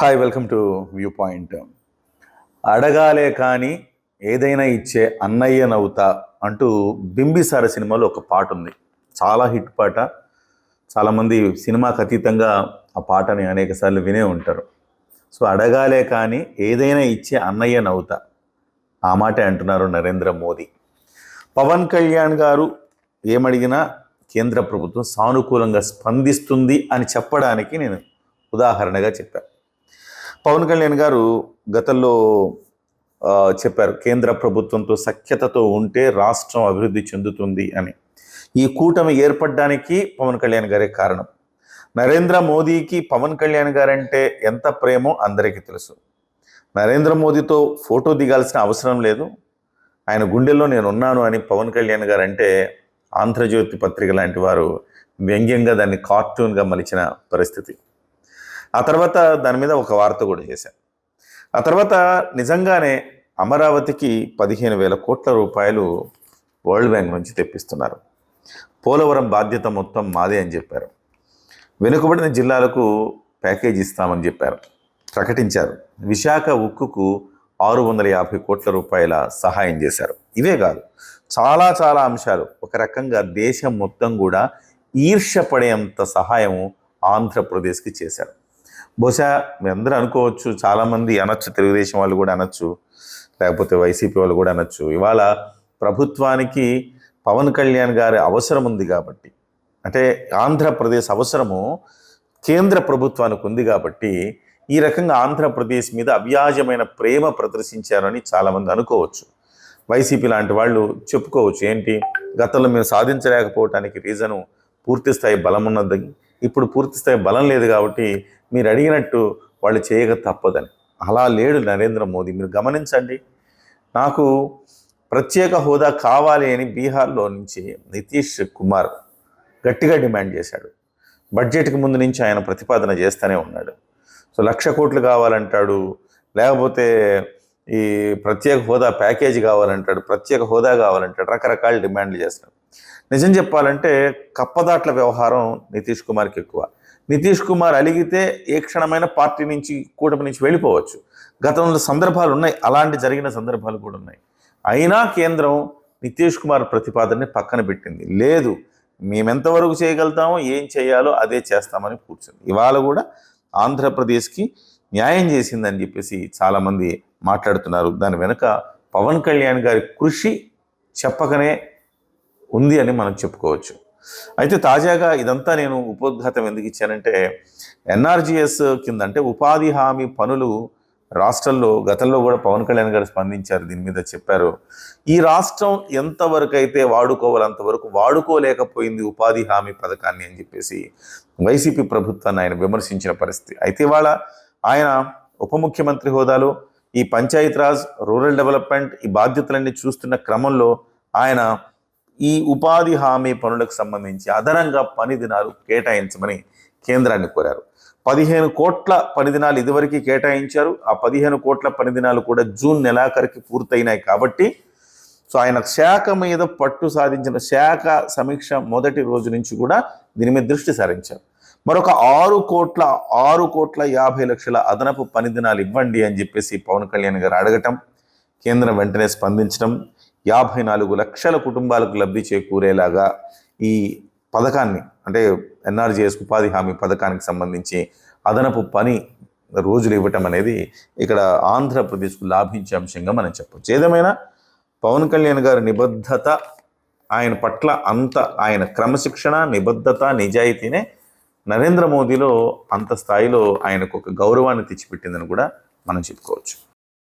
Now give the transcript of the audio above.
Hi welcome to view point అడగాలే కానీ ఏదైనా ఇచ్చే అన్నయ్య నవ్వుతా అంటూ బింబిసార సినిమాలో ఒక పాట ఉంది. చాలా హిట్ పాట. చాలామంది సినిమాకు అతీతంగా ఆ పాటని అనేక సార్లు వినే ఉంటారు. సో అడగాలే కానీ ఏదైనా ఇచ్చే అన్నయ్య నవ్వుతా. ఆ మాటే అంటున్నారు నరేంద్ర మోదీ. పవన్ కళ్యాణ్ గారు ఏమడిగినా కేంద్ర ప్రభుత్వం సానుకూలంగా స్పందిస్తుంది అని చెప్పడానికి నేను ఉదాహరణగా చెప్పాను పవన్ కళ్యాణ్ గారు గతంలో చెప్పారు కేంద్ర ప్రభుత్వంతో సఖ్యతతో ఉంటే రాష్ట్రం అభివృద్ధి చెందుతుంది అని. ఈ కూటమి ఏర్పడడానికి పవన్ కళ్యాణ్ గారే కారణం. నరేంద్ర మోదీకి పవన్ కళ్యాణ్ గారంటే ఎంత ప్రేమో అందరికీ తెలుసు. నరేంద్ర మోదీతో ఫోటో దిగాల్సిన అవసరం లేదు. ఆయన గుండెల్లో నేను ఉన్నాను అని పవన్ కళ్యాణ్ గారు అంటే ఆంధ్రజ్యోతి పత్రిక లాంటి వారు వ్యంగ్యంగా దాన్ని కార్టూన్గా మలిచిన పరిస్థితి. ఆ తర్వాత దాని మీద ఒక వార్త కూడా చేశాను ఆ తర్వాత నిజంగానే అమరావతికి పదిహేను వేల కోట్ల రూపాయలు వరల్డ్ బ్యాంక్ నుంచి తెప్పిస్తున్నారు. పోలవరం బాధ్యత మొత్తం మాదే అని చెప్పారు. వెనుకబడిన జిల్లాలకు ప్యాకేజ్ ఇస్తామని చెప్పారు. ప్రకటించారు. విశాఖ ఉక్కుకు ఆరు వందల యాభై కోట్ల రూపాయల సహాయం చేశారు. ఇవే కాదు చాలా చాలా అంశాలు. ఒక రకంగా దేశం మొత్తం కూడా ఈర్ష్యపడేంత సహాయం ఆంధ్రప్రదేశ్కి చేశారు. బహుశా మీ అందరూ అనుకోవచ్చు చాలామంది అనొచ్చు తెలుగుదేశం వాళ్ళు కూడా అనొచ్చు లేకపోతే వైసీపీ వాళ్ళు కూడా అనొచ్చు. ఇవాళ ప్రభుత్వానికి పవన్ కళ్యాణ్ గారి అవసరం ఉంది కాబట్టి అంటే ఆంధ్రప్రదేశ్ అవసరము కేంద్ర ప్రభుత్వానికి ఉంది కాబట్టి ఈ రకంగా ఆంధ్రప్రదేశ్ మీద అవ్యాజమైన ప్రేమ ప్రదర్శించారని చాలామంది అనుకోవచ్చు. వైసీపీ లాంటి వాళ్ళు చెప్పుకోవచ్చు ఏంటి? గతంలో మేము సాధించలేకపోవటానికి రీజను పూర్తి స్థాయి బలం ఉన్నది ఇప్పుడు పూర్తి స్థాయి బలం లేదు కాబట్టి మీరు అడిగినట్టు వాళ్ళు చేయక తప్పదని. అలా లేడు నరేంద్ర మోదీ. మీరు గమనించండి. నాకు ప్రత్యేక హోదా కావాలి అని బీహార్లో నుంచి నితీష్ కుమార్ గట్టిగా డిమాండ్ చేశాడు. బడ్జెట్కి ముందు నుంచి ఆయన ప్రతిపాదన చేస్తూనే ఉన్నాడు. సో లక్ష కోట్లు కావాలంటాడు. లేకపోతే ఈ ప్రత్యేక హోదా ప్యాకేజీ కావాలంటాడు. ప్రత్యేక హోదా కావాలంటాడు. రకరకాల డిమాండ్లు చేస్తున్నాడు. నిజం చెప్పాలంటే కప్పదాట్ల వ్యవహారం నితీష్ కుమార్కి ఎక్కువ. నితీష్ కుమార్ అలిగితే ఏ క్షణమైన పార్టీ నుంచి కూటమి నుంచి వెళ్ళిపోవచ్చు. గతంలో సందర్భాలు ఉన్నాయి. అలాంటి జరిగిన సందర్భాలు కూడా ఉన్నాయి. అయినా కేంద్రం నితీష్ కుమార్ ప్రతిపాదనని పక్కన పెట్టింది. లేదు మేమెంతవరకు చేయగలుగుతామో ఏం చేయాలో అదే చేస్తామని కూర్చుంది. ఇవాళ కూడా ఆంధ్రప్రదేశ్కి న్యాయం చేసిందని చెప్పేసి చాలామంది మాట్లాడుతున్నారు. దాని వెనుక పవన్ కళ్యాణ్ గారి కృషి చెప్పకనే ఉంది అని మనం చెప్పుకోవచ్చు. అయితే తాజాగా ఇదంతా నేను ఉపోద్ఘాతం ఎందుకు ఇచ్చానంటే ఎన్ఆర్జిఎస్ కింద అంటే ఉపాధి హామీ పనులు రాష్ట్రంలో గతంలో కూడా పవన్ కళ్యాణ్ గారు స్పందించారు దీని మీద చెప్పారు. ఈ రాష్ట్రం ఎంతవరకు అయితే వాడుకోవాలంతవరకు వాడుకోలేకపోయింది ఉపాధి హామీ పథకాన్ని అని చెప్పేసి వైసీపీ ప్రభుత్వాన్ని ఆయన విమర్శించిన పరిస్థితి. అయితే ఇవాళ ఆయన ఉప ముఖ్యమంత్రి హోదాలో ఈ పంచాయత్ రాజ్ రూరల్ డెవలప్మెంట్ ఈ బాధ్యతలన్నీ చూస్తున్న క్రమంలో ఆయన ఈ ఉపాధి హామీ పనులకు సంబంధించి అదనంగా పని దినాలు కేటాయించమని కేంద్రాన్ని కోరారు. పదిహేను కోట్ల పని దినాలు ఇదివరకు కేటాయించారు. ఆ పదిహేను కోట్ల పని దినాలు కూడా జూన్ నెలాఖరికి పూర్తయినాయి కాబట్టి సో ఆయన శాఖ మీద పట్టు సాధించిన శాఖ సమీక్ష మొదటి రోజు నుంచి కూడా దీని మీద దృష్టి సారించారు. మరొక ఆరు కోట్ల ఆరు కోట్ల యాభై లక్షల అదనపు పని దినాలు ఇవ్వండి అని చెప్పేసి పవన్ కళ్యాణ్ గారు అడగటం కేంద్రం వెంటనే స్పందించడం యాభై నాలుగు లక్షల కుటుంబాలకు లబ్ధి చేకూరేలాగా ఈ పథకాన్ని అంటే ఎన్ఆర్జీఎస్ ఉపాధి హామీ పథకానికి సంబంధించి అదనపు పని రోజులు ఇవ్వటం అనేది ఇక్కడ ఆంధ్రప్రదేశ్కు లాభించే అంశంగా మనం చెప్పవచ్చు ఏదేమైనా? పవన్ కళ్యాణ్ గారి నిబద్ధత ఆయన పట్ల అంత ఆయన క్రమశిక్షణ నిబద్ధత నిజాయితీనే నరేంద్ర మోదీలో అంత స్థాయిలో ఆయనకు ఒక గౌరవాన్ని తెచ్చిపెట్టిందని కూడా మనం చెప్పుకోవచ్చు.